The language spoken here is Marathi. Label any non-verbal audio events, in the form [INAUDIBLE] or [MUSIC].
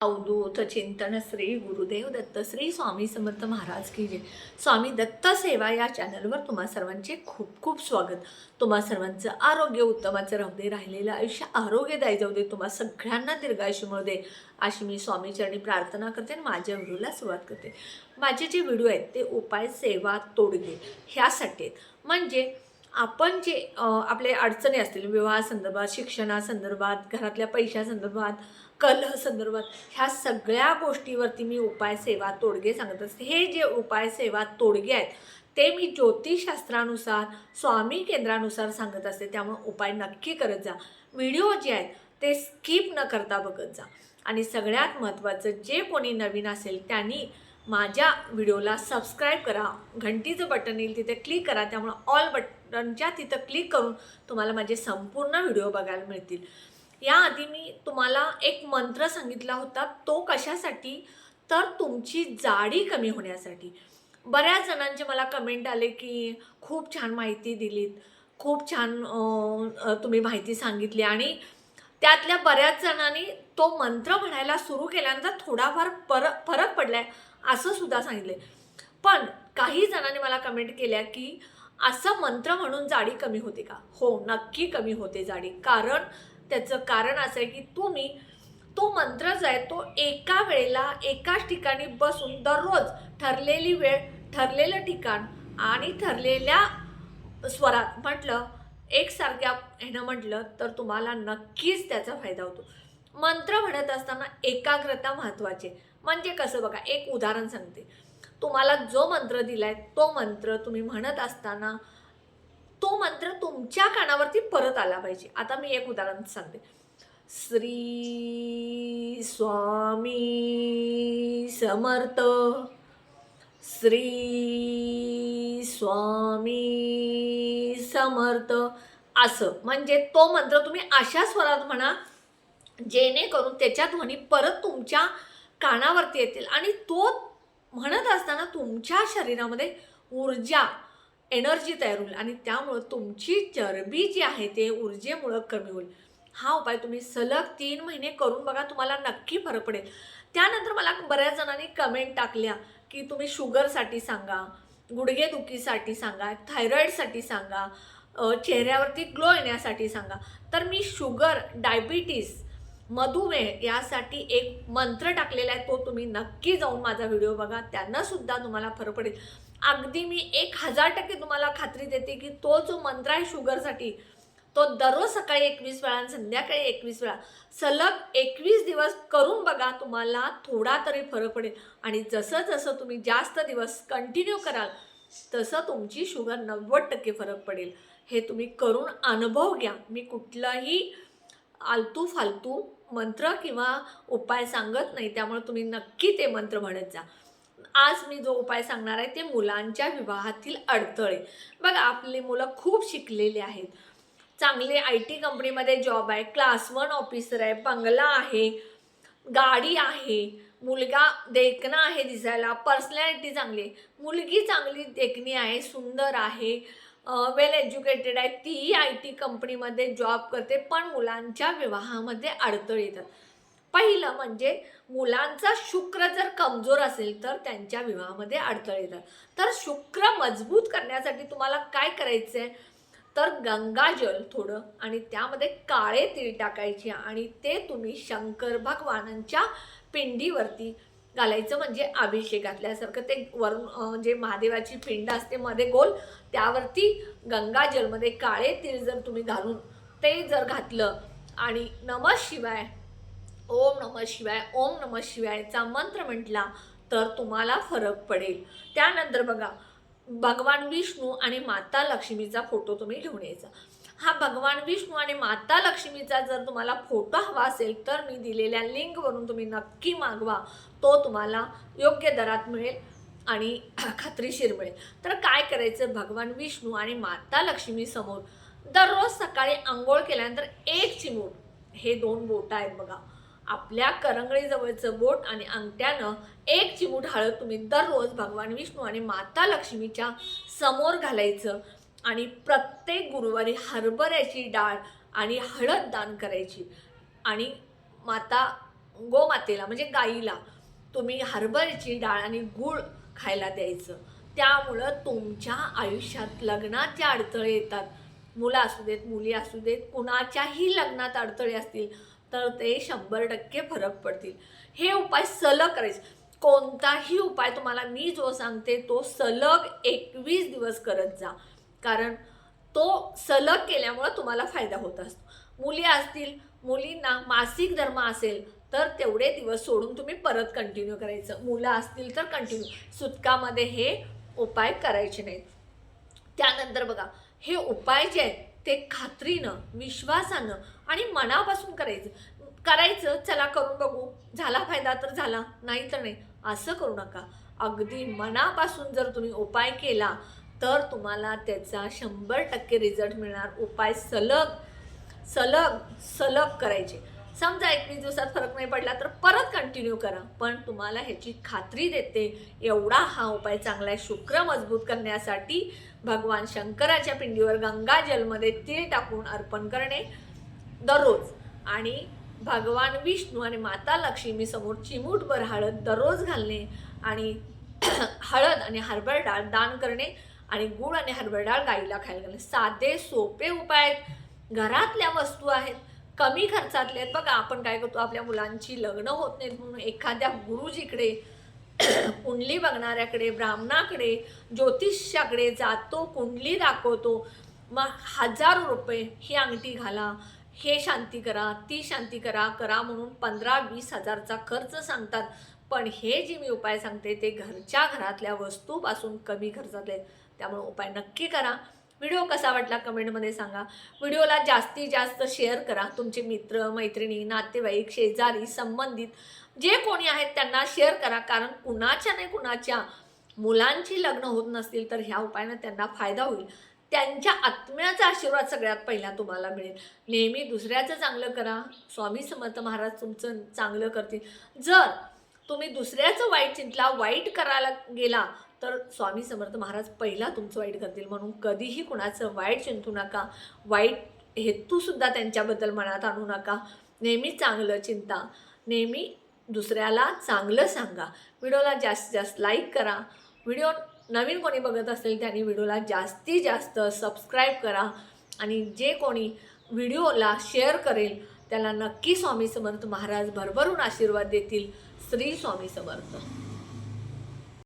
अवधूत चिंतन श्री गुरुदेव दत्त श्री स्वामी समर्थ महाराज की जय. स्वामी दत्त सेवा या चॅनलवर तुम्हा सर्वांचे खूप खूप स्वागत. तुम्हा सर्वांचं आरोग्य उत्तमाचं राहू दे राहिलेलं आयुष्य आरोग्यदायी जाऊ दे तुम्हा सगळ्यांना दीर्घायुष्य मिळू दे अशी मी स्वामीचरणी प्रार्थना करते आणि माझ्या व्हिडिओला सुरुवात करते. माझे जे व्हिडिओ आहेत ते उपाय सेवा तोडगे ह्यासाठी आहेत. म्हणजे आपण जे आपले अडचणी असतील विवाहासंदर्भात शिक्षणासंदर्भात घरातल्या पैशासंदर्भात कलह संदर्भात ह्या सगळ्या गोष्टीवरती मी उपाय सेवा तोडगे सांगत असते. हे जे उपाय सेवा तोडगे आहेत ते मी ज्योतिषशास्त्रानुसार स्वामी केंद्रानुसार सांगत असते. त्यामुळे उपाय नक्की करत जा. व्हिडिओ जे आहेत ते स्किप न करता बघत जा. आणि सगळ्यात महत्त्वाचं जे कोणी नवीन असेल त्यांनी माझ्या व्हिडिओला सबस्क्राईब करा. घंटीचं बटन येईल तिथे क्लिक करा. त्यामुळे ऑल बटनच्या तिथं क्लिक करून तुम्हाला माझे संपूर्ण व्हिडिओ बघायला मिळतील. याआधी मी तुम्हाला एक मंत्र सांगितला होता तो कशासाठी? तर तुमची जाडी कमी होण्यासाठी. बऱ्याच जणांचे मला कमेंट आले की खूप छान माहिती दिलीत. खूप छान तुम्ही माहिती सांगितली. आणि त्यातल्या बऱ्याच जणांनी तो मंत्र म्हणायला सुरू केल्यानंतर थोडाफार पर फरक पडलाय असं सुद्धा सांगितले पण काही जणांनी मला कमेंट केल्या की असं मंत्र म्हणून जाडी कमी होते का? हो नक्की कमी होते जाडी. कारण त्याचं कारण असं आहे की तुम्ही तो मंत्र जो आहे तो एका वेळेला एकाच ठिकाणी बसून दररोज ठरलेली वेळ ठरलेलं ठिकाण आणि ठरलेल्या स्वरात म्हटलं एकसारख्या ह्यानं म्हटलं तर तुम्हाला नक्कीच त्याचा फायदा होतो मंत्र म्हणत असताना एकाग्रता महत्त्वाची आहे. म्हणजे कसं बघा एक उदाहरण सांगते तुम्हाला जो मंत्र दिला आहे तो मंत्र तुम्ही म्हणत असताना तो मंत्र तुमच्या कानावरती परत आला पाहिजे. आता मी एक उदाहरण सांगते. श्री स्वामी समर्थ श्री स्वामी समर्थ. असं म्हणजे तो मंत्र तुम्ही अशा स्वरात म्हणा जेणेकरून त्याच्या ध्वनी परत तुमच्या कानावरती येतील. आणि तो म्हणत असताना तुमच्या शरीरामध्ये ऊर्जा एनर्जी तयार होईल आणि त्यामुळं तुमची चरबी जी आहे ते ऊर्जेमुळं कमी होईल. हा उपाय तुम्ही सलग तीन महिने करून बघा तुम्हाला नक्की फरक पडेल. त्यानंतर मला बऱ्याच जणांनी कमेंट टाकल्या की तुम्ही शुगरसाठी सांगा गुडघेदुखीसाठी सांगा थायरॉईडसाठी सांगा चेहऱ्यावरती ग्लो येण्यासाठी सांगा. तर मी शुगर डायबिटीस मधुमेह यासाठी एक मंत्र टाकलेला आहे तो तुम्ही नक्की जाऊन माझा व्हिडिओ बघा त्यांनासुद्धा तुम्हाला फरक पडेल. अगदी मी एक हजार टक्के तुम्हाला खात्री देते की तो जो मंत्र आहे शुगरसाठी तो दररोज सकाळी एकवीस वेळा आणि संध्याकाळी एकवीस वेळा. सलग एकवीस दिवस करून बघा तुम्हाला थोडा तरी फरक पडेल. आणि जसं जसं तुम्ही जास्त दिवस कंटिन्यू कराल तसं तुमची शुगर नव्वद टक्के फरक पडेल. हे तुम्ही करून अनुभव घ्या. मी कुठलाही आलतू फालतू मंत्र किंवा उपाय सांगत नाही त्यामुळे तुम्ही नक्की ते मंत्र म्हणत जा. आज मी जो उपाय सांगणार आहे ते मुलांच्या विवाहातील अडथळे. बघा आपली मुलं खूप शिकलेली आहेत. चांगले आय टी कंपनीमध्ये जॉब आहे क्लास वन ऑफिसर आहे बंगला आहे गाडी आहे मुलगा देखणा आहे दिसायला पर्सनॅलिटी चांगली आहे. मुलगी चांगली देखणी आहे सुंदर आहे वेल एज्युकेटेड आहे तीही आय टी कंपनीमध्ये जॉब करते पण मुलांच्या विवाहामध्ये अडथळे येतात. पहिलं म्हणजे मुलांचा शुक्र जर कमजोर असेल तर त्यांच्या विवाहामध्ये अडथळे येतात. तर शुक्र मजबूत करण्यासाठी तुम्हाला काय करायचं आहे तर गंगाजल थोडं आणि त्यामध्ये काळे तीळ टाकायचे आणि ते तुम्ही शंकर भगवानांच्या पिंडीवरती घालायचं म्हणजे अभिषेक घातल्यासारखं ते वरून म्हणजे जे महादेवाची पिंड असते मध्ये गोल त्यावरती गंगाजलमध्ये काळे तीळ जर तुम्ही घालून ते जर घातलं आणि नमः शिवाय ओम नमः शिवाय ओम नमः शिवायचा मंत्र म्हटला तर तुम्हाला फरक पडेल. त्यानंतर बघा भगवान विष्णू आणि माता लक्ष्मीचा फोटो तुम्ही घेऊन यायचा. हा भगवान विष्णू आणि माता लक्ष्मीचा जर तुम्हाला फोटो हवा असेल तर मी दिलेल्या लिंकवरून तुम्ही नक्की मागवा. तो तुम्हाला योग्य दरात मिळेल आणि [CLEARS THROAT] खात्रीशीर मिळेल. तर काय करायचं? भगवान विष्णू आणि माता लक्ष्मी समोर दररोज सकाळी आंघोळ केल्यानंतर एक चिमूट. हे दोन बोट आहेत बघा. आपल्या करंगळीजवळचं बोट आणि अंगठ्यानं एक चिमूट हळद तुम्ही दररोज भगवान विष्णू आणि माता लक्ष्मीच्या समोर घालायचं आणि प्रत्येक गुरुवारी हरभऱ्याची डाळ आणि हळद दान करायची. आणि माता गोमातेला म्हणजे गाईला तुम्ही हरभऱ्याची डाळ आणि गूळ खायला द्यायचं. त्यामुळं तुमच्या आयुष्यात लग्नाचे अडथळे येतात. मुलं असू देत मुली असू देत कुणाच्याही लग्नात अडथळे असतील तर ते शंभर टक्के फरक पडतील. हे उपाय सलग करायचे. कोणताही उपाय तुम्हाला मी जो सांगते तो सलग एकवीस दिवस करत जा. कारण तो सलग केल्यामुळं तुम्हाला फायदा होत असतो. मुली असतील मुलींना मासिक धर्म असेल तर तेवढे दिवस सोडून तुम्ही परत कंटिन्यू करायचं. मुलं असतील तर कंटिन्यू सुतकामध्ये हे उपाय करायचे नाहीत. त्यानंतर बघा हे उपाय जे आहेत ते खात्रीनं विश्वासानं आणि मनापासून करायचं. करायचं चला करून बघू. झाला फायदा तर झाला नाही तर नाही. असं करू नका. अगदी मनापासून जर तुम्ही उपाय केला तर तुम्हाला त्याचा शंभर टक्के रिझल्ट मिळणार. उपाय सलग सलग सलग करायचे. समजा एकवीस दिवसात फरक नाही पडला तर परत कंटिन्यू करा. पण तुम्हाला ह्याची खात्री देते एवढा हा उपाय चांगला आहे. शुक्र मजबूत करण्यासाठी भगवान शंकराच्या पिंडीवर गंगा जलमध्ये तीळ टाकून अर्पण करणे दररोज. आणि भगवान विष्णू आणि माता लक्ष्मी समोर चिमूटभर हळद दररोज घालणे आणि [CLEARS THROAT] हळद आणि हर्बर डाळ दान करणे आणि गुळ आणि हरभरा डाळ गाईला खायला घालणे. साधे सोपे उपाय आहेत. घरातल्या वस्तू आहेत. कमी खर्चातले आहेत. बघा आपण काय करतो आपल्या मुलांची लग्न होत नाहीत म्हणून एखाद्या गुरुजीकडे [CLEARS THROAT] कुंडली बघणाऱ्याकडे ब्राह्मणाकडे ज्योतिषाकडे जातो कुंडली दाखवतो. मग हजारो रुपये ही अंगठी घाला हे शांती करा ती शांती करा करा म्हणून पंधरा वीस हजारचा खर्च सांगतात. पण हे जे मी उपाय सांगते ते घरच्या घरातल्या वस्तूपासून कमी खर्चातले आहेत. त्यामुळे उपाय नक्की करा. व्हिडिओ कसा वाटला कमेंटमध्ये सांगा. व्हिडिओला जास्तीत जास्त शेअर करा. तुमचे मित्र मैत्रिणी नातेवाईक शेजारी संबंधित जे कोणी आहेत त्यांना शेअर करा. कारण कुणाच्या नाही कुणाच्या मुलांची लग्न होत नसतील तर ह्या उपायानं त्यांना फायदा होईल. त्यांच्या आत्म्याचा आशीर्वाद सगळ्यात पहिला तुम्हाला मिळेल. नेहमी दुसऱ्याचं चांगलं करा. स्वामी समर्थ महाराज तुमचं चांगलं करतील. जर तुम्ही दुसऱ्याचं वाईट चिंतला वाईट करायला गेला तर स्वामी समर्थ महाराज पहिला तुमचं वाईट करतील म्हणून कधीही कुणाचं वाईट चिंतू नका. वाईट हेतूसुद्धा त्यांच्याबद्दल मनात आणू नका. नेहमी चांगलं चिंता. नेहमी दुसऱ्याला चांगलं सांगा. व्हिडिओला जास्तीत जास्त लाईक करा. व्हिडिओ नवीन कोणी बघत असेल त्यांनी व्हिडिओला जास्तीत जास्त सबस्क्राईब करा. आणि जे कोणी व्हिडिओला शेअर करेल त्याला नक्की स्वामी समर्थ महाराज भरभरून आशीर्वाद देतील. श्री स्वामी समर्थ.